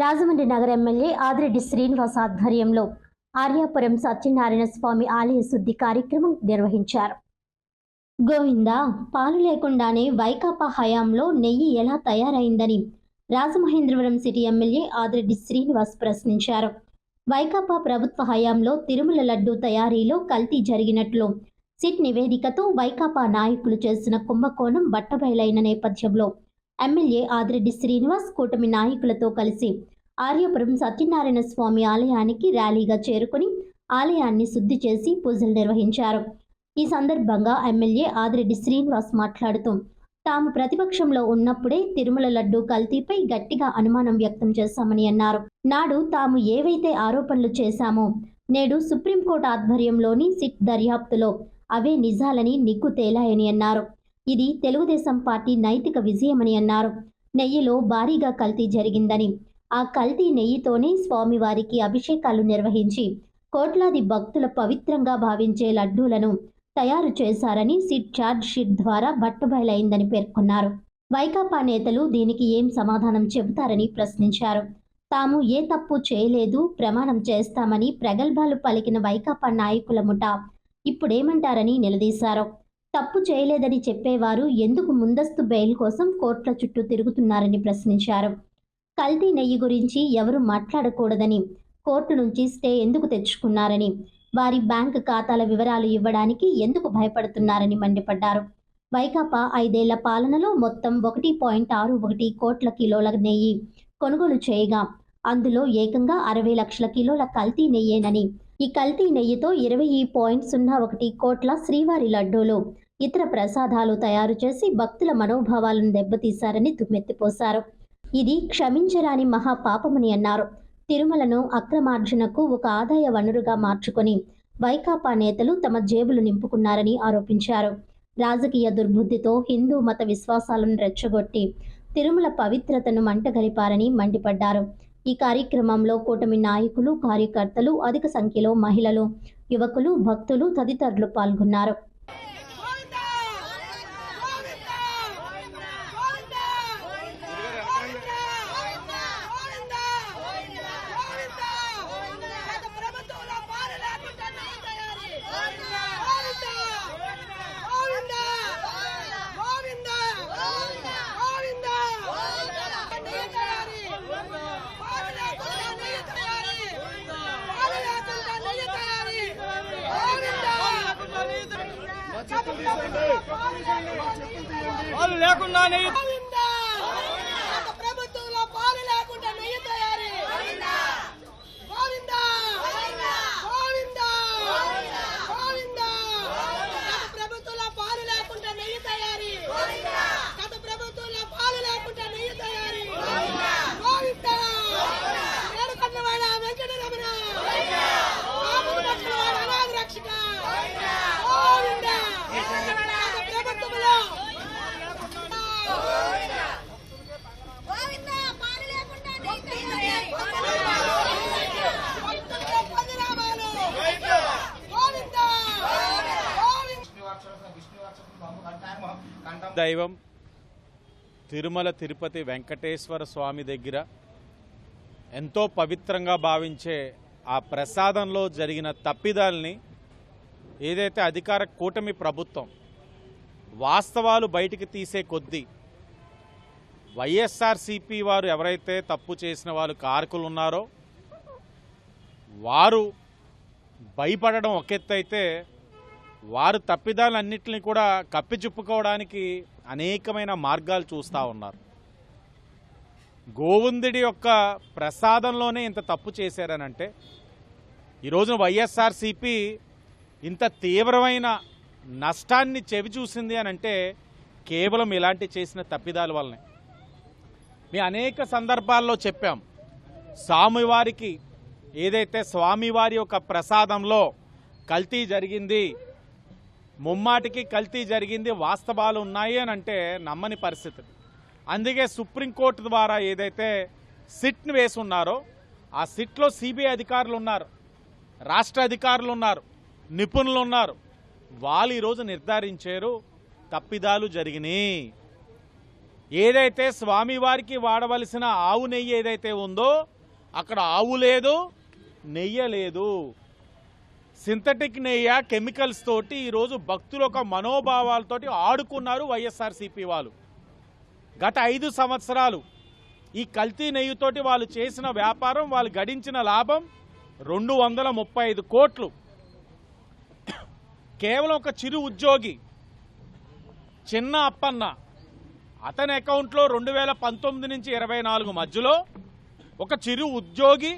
రాజమండ్రి నగర ఎమ్మెల్యే ఆదిరెడ్డి శ్రీనివాస్ ఆధ్వర్యంలో ఆర్యాపురం సత్యనారాయణ స్వామి ఆలయ శుద్ధి కార్యక్రమం నిర్వహించారు. గోవిందా పాలు లేకుండానే వైకాపా హయాంలో నెయ్యి ఎలా తయారైందని రాజమహేంద్రవరం సిటీ ఎమ్మెల్యే ఆదిరెడ్డి శ్రీనివాస్ ప్రశ్నించారు. వైకాపా ప్రభుత్వ హయాంలో తిరుమల లడ్డు తయారీలో కల్తీ జరిగినట్లు సిట్ నివేదికతో వైకాపా నాయకులు చేసిన కుంభకోణం బట్టబయలైన నేపథ్యంలో ఎమ్మెల్యే ఆదిరెడ్డి శ్రీనివాస్ కూటమి నాయకులతో కలిసి ఆర్యపురం సత్యనారాయణ స్వామి ఆలయానికి ర్యాలీగా చేరుకుని ఆలయాన్ని శుద్ధి చేసి పూజలు నిర్వహించారు. ఈ సందర్భంగా ఎమ్మెల్యే ఆదిరెడ్డి శ్రీనివాస్ మాట్లాడుతూ తాము ప్రతిపక్షంలో ఉన్నప్పుడే తిరుమల లడ్డు కల్తీపై గట్టిగా అనుమానం వ్యక్తం చేశామని అన్నారు. నాడు తాము ఏవైతే ఆరోపణలు చేశామో నేడు సుప్రీంకోర్టు ఆధ్వర్యంలోని సిట్ దర్యాప్తులో అవే నిజాలని నిగ్గు తేలాయని అన్నారు. ఇది తెలుగుదేశం పార్టీ నైతిక విజయమని అన్నారు. నెయ్యిలో భారీగా కల్తీ జరిగిందని. ఆ కల్తీ నెయ్యితోనే స్వామివారికి అభిషేకాలు నిర్వహించి కోట్లాది భక్తుల పవిత్రంగా భావించే లడ్డూలను తయారు చేశారని సిట్ ఛార్జ్ షీట్ ద్వారా బట్టబయలైందని పేర్కొన్నారు. వైకాపా నేతలు దీనికి ఏం సమాధానం చెబుతారని ప్రశ్నించారు. తాము ఏ తప్పు చేయలేదు ప్రమాణం చేస్తామని ప్రగల్భాలు పలికిన వైకాపా నాయకుల ముఠా ఇప్పుడేమంటారని నిలదీశారు. తప్పు చేయలేదని చెప్పేవారు ఎందుకు ముందస్తు బెయిల్ కోసం కోర్టుల చుట్టూ తిరుగుతున్నారని ప్రశ్నించారు. కల్తీ నెయ్యి గురించి ఎవరు మాట్లాడకూడదని కోర్టు నుంచి స్టే ఎందుకు తెచ్చుకున్నారని వారి బ్యాంక్ ఖాతాల వివరాలు ఇవ్వడానికి ఎందుకు భయపడుతున్నారని మండిపడ్డారు. వైకాపా ఐదేళ్ళ పాలనలో మొత్తం ఒకటి పాయింట్ ఆరు ఒకటి కోట్ల కిలోల నెయ్యి కొనుగోలు చేయగా అందులో ఏకంగా అరవై లక్షల కిలోల కల్తీ నెయ్యేనని ఈ కల్తీ నెయ్యితో ఇరవై పాయింట్ సున్నా ఒకటి కోట్ల శ్రీవారి లడ్డూలు ఇతర ప్రసాదాలు తయారు చేసి భక్తుల మనోభావాలను దెబ్బతీశారని దుమ్మెత్తిపోశారు. ఇది క్షమించరాని మహాపాపమని అన్నారు. తిరుమలను అక్రమార్జునకు ఒక ఆదాయ వనరుగా మార్చుకొని వైకాపా నేతలు తమ జేబులు నింపుకున్నారని ఆరోపించారు. రాజకీయ దుర్బుద్ధితో హిందూ మత విశ్వాసాలను రెచ్చగొట్టి తిరుమల పవిత్రతను మంటగలిపారని మండిపడ్డారు. ఈ కార్యక్రమంలో కూటమి నాయకులు కార్యకర్తలు అధిక సంఖ్యలో మహిళలు యువకులు భక్తులు తదితరులు పాల్గొన్నారు గోవిందా గోవిందా గోవిందా గోవిందా గోవిందా గోవిందా గత ప్రభుత్వంలో పాలు లేకుండా నెయ్యి తయారీ గోవిందా గోవిందా గోవిందా గోవిందా నెయ్యి తయారీ పాలు లేకుండా నెయ్యి తయారీ పాలు లేకుండా నెయ్యి తయారీ వాళ్ళు లేకుండా నెయ్యి గోవిందా గత ప్రభుత్వంలో పాలు లేకుండా నెయ్యి తయారీ గోవిందా గోవిందా గోవిందా గత ప్రభుత్వంలో పాలు లేకుండా నెయ్యి తయారీ గత ప్రభుత్వంలో పాలు లేకుండా నెయ్యి తయారీ గోవిందా ఏడుకొండవాడ వెంకటరమణ రాముడు పట్టినవాడ అనాథ రక్షక గోవిందా గత ప్రభుత్వంలో గోవిందా పాలు లేకుండా నెయ్యి తయారీ భక్తులకు పదినామాలు గోవిందా గోవిందా దైవం తిరుమల తిరుపతి వెంకటేశ్వర స్వామి దగ్గర ఎంతో పవిత్రంగా భావించే ఆ ప్రసాదంలో జరిగిన తప్పిదాల్ని ఏదైతే అధికార కూటమి ప్రభుత్వం వాస్తవాలు బయటికి తీసే కొద్దీ వైఎస్ఆర్సిపి వారు ఎవరైతే తప్పు చేసిన వాళ్ళు కారకులు ఉన్నారో వారు భయపడడం ఒక ఎత్తు అయితే వారు తప్పిదాలన్నింటినీ కూడా కప్పిచుప్పుకోవడానికి అనేకమైన మార్గాలు చూస్తూ ఉన్నారు. గోవిందుడి యొక్క ప్రసాదంలోనే ఇంత తప్పు చేశారనంటే ఈ వైఎస్ఆర్సిపి ఇంత తీవ్రమైన నష్టాన్ని చెవి చూసింది అని అంటే కేవలం ఇలాంటి చేసిన తప్పిదాల వల్లనే. మీ అనేక సందర్భాల్లో చెప్పాం స్వామివారికి ఏదైతే స్వామివారి యొక్క ప్రసాదంలో కల్తీ జరిగింది ముమ్మాటికి కల్తీ జరిగింది వాస్తవాలు ఉన్నాయి అని అంటే నమ్మని పరిస్థితి. అందుకే సుప్రీంకోర్టు ద్వారా ఏదైతే సిట్ను వేసి ఉన్నారో ఆ సిట్లో సిబిఐ అధికారులు ఉన్నారు రాష్ట్ర అధికారులు ఉన్నారు నిపుణులు ఉన్నారు. వాళ్ళు ఈరోజు నిర్ధారించారు తప్పిదాలు జరిగినాయి. ఏదైతే స్వామివారికి వాడవలసిన ఆవు నెయ్యి ఏదైతే ఉందో అక్కడ ఆవు లేదు నెయ్య లేదు. సింథటిక్ నెయ్య కెమికల్స్ తోటి ఈరోజు భక్తుల ఒక మనోభావాలతోటి ఆడుకున్నారు వైఎస్ఆర్సీపీ వాళ్ళు. గత ఐదు సంవత్సరాలు ఈ కల్తీ నెయ్యితోటి వాళ్ళు చేసిన వ్యాపారం వాళ్ళు గడించిన లాభం రెండు వందల ముప్పై ఐదు కోట్లు. కేవలం ఒక చిరు ఉద్యోగి చిన్న అప్పన్న అతని అకౌంట్లో రెండు వేల పంతొమ్మిది నుంచి ఇరవై నాలుగు మధ్యలో ఒక చిరు ఉద్యోగి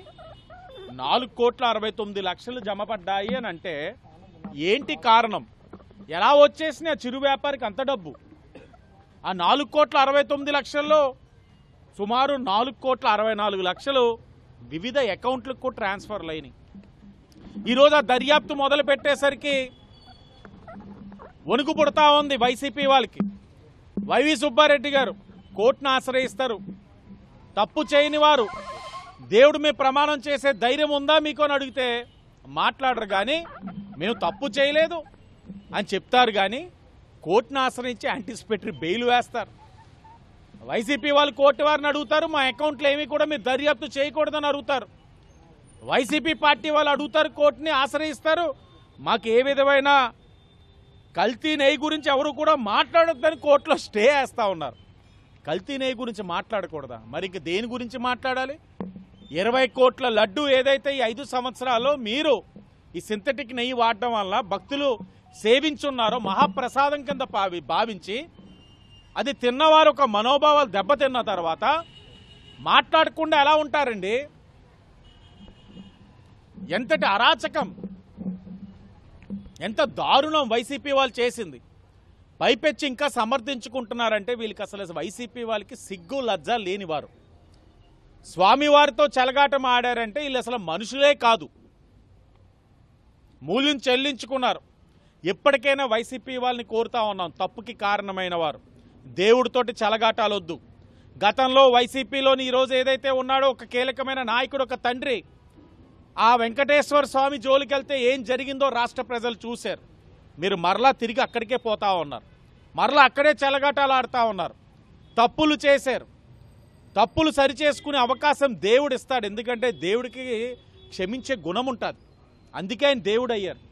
నాలుగు కోట్ల అరవై తొమ్మిది లక్షలు జమ పడ్డాయి అని అంటే ఏంటి కారణం? ఎలా వచ్చేసిన చిరు వ్యాపారికి అంత డబ్బు? ఆ నాలుగు కోట్ల అరవై తొమ్మిది లక్షల్లో సుమారు నాలుగు కోట్ల అరవై నాలుగు లక్షలు వివిధ అకౌంట్లకు ట్రాన్స్ఫర్లు అయినాయి. ఈరోజు ఆ దర్యాప్తు మొదలు పెట్టేసరికి వణుకు పుడతా ఉంది వైసీపీ వాళ్ళకి. వైవి సుబ్బారెడ్డి గారు కోర్టును ఆశ్రయిస్తారు. తప్పు చేయని వారు దేవుడు మీ ప్రమాణం చేసే ధైర్యం ఉందా మీకు అని అడిగితే మాట్లాడరు కానీ మేము తప్పు చేయలేదు అని చెప్తారు కానీ కోర్టును ఆశ్రయించి యాంటిసిపేటరీ బెయిల్ వేస్తారు. వైసీపీ వాళ్ళు కోర్టు వారిని అడుగుతారు మా అకౌంట్లో ఏమీ కూడా మీరు దర్యాప్తు చేయకూడదని అడుగుతారు. వైసీపీ పార్టీ వాళ్ళు అడుగుతారు కోర్టుని ఆశ్రయిస్తారు. మాకు ఏ విధమైన కల్తీ నెయ్యి గురించి ఎవరు కూడా మాట్లాడొద్దని కోర్టులో స్టే వేస్తూ ఉన్నారు. కల్తీ నెయ్యి గురించి మాట్లాడకూడదా? మరి ఇంక దేని గురించి మాట్లాడాలి? ఇరవై కోట్ల లడ్డు ఏదైతే ఈ ఐదు సంవత్సరాల్లో మీరు ఈ సింథటిక్ నెయ్యి వాడడం వల్ల భక్తులు సేవించున్నారో మహాప్రసాదం కింద భావించి అది తిన్నవారు ఒక మనోభావాలు దెబ్బతిన్న తర్వాత మాట్లాడకుండా ఎలా ఉంటారండి? ఎంతటి అరాచకం ఎంత దారుణం వైసీపీ వాళ్ళు చేసింది. పైపెచ్చి ఇంకా సమర్థించుకుంటున్నారంటే వీళ్ళకి అసలు వైసీపీ వాళ్ళకి సిగ్గు లజ్జ లేనివారు. స్వామివారితో చెలగాటం ఆడారంటే వీళ్ళు అసలు మనుషులే కాదు. మూల్యం చెల్లించుకున్నారు. ఎప్పటికైనా వైసీపీ వాళ్ళని కోరుతా ఉన్నాం. తప్పుకి కారణమైన వారు. దేవుడితోటి చెలగాటాలొద్దు. గతంలో వైసీపీలోని ఈరోజు ఏదైతే ఉన్నాడో ఒక కీలకమైన నాయకుడు ఒక తండ్రి ఆ వెంకటేశ్వర స్వామి జోలికెళ్తే ఏం జరిగిందో రాష్ట్ర ప్రజలు చూశారు. మీరు మరలా తిరిగి అక్కడికే పోతా ఉన్నారు. మరలా అక్కడే చెలగాటాలు ఆడుతూ ఉన్నారు. తప్పులు చేశారు. తప్పులు సరిచేసుకునే అవకాశం దేవుడు ఇస్తాడు. ఎందుకంటే దేవుడికి క్షమించే గుణం ఉంటుంది. అందుకే ఆయన దేవుడు అయ్యారు